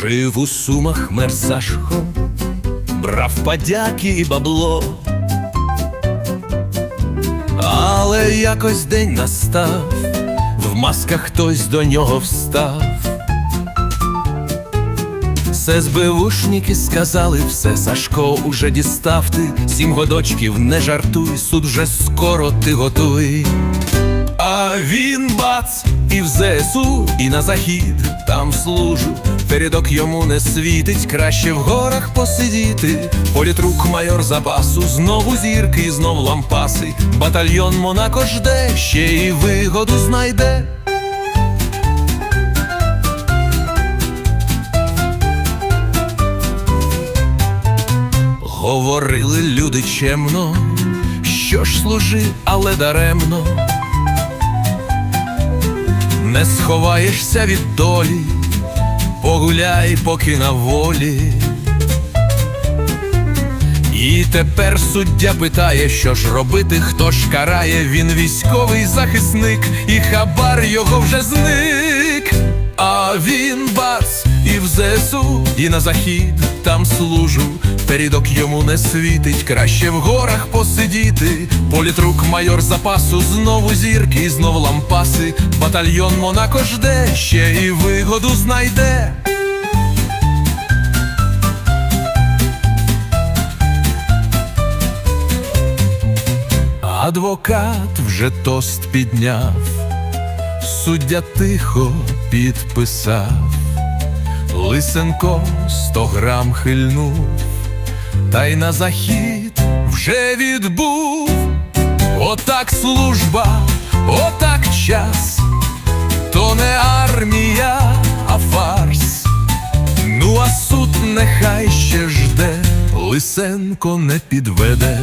Жив у сумах мер Сашко, брав подяки і бабло. Але якось день настав, в масках хтось до нього встав. СБУшники сказали все, Сашко, уже дістав ти Сім годочків, не жартуй, суд вже скоро ти готуй. А він бац, і в ЗСУ, і на захід там служу. Передок йому не світить, краще в горах посидіти. Політрук майор запасу, знову зірки, знов лампаси. Батальйон Монако жде, ще й вигоду знайде. Говорили люди чемно, що ж служи, але даремно. Не сховаєшся від долі, погуляй, поки на волі. І тепер суддя питає, що ж робити, хто ж карає, він військовий захисник, і хабар його вже зник. А він бац, ЗСУ, і на захід там служу. Передок йому не світить, краще в горах посидіти. Політрук майор запасу, знову зірки, знов лампаси. Батальйон Монако жде, ще і вигоду знайде. Адвокат вже тост підняв, суддя тихо підписав, Лисенко сто грам хильнув, та й на захід вже відбув. Отак служба, отак час, то не армія, а фарс. Ну а суд нехай ще жде, Лисенко не підведе.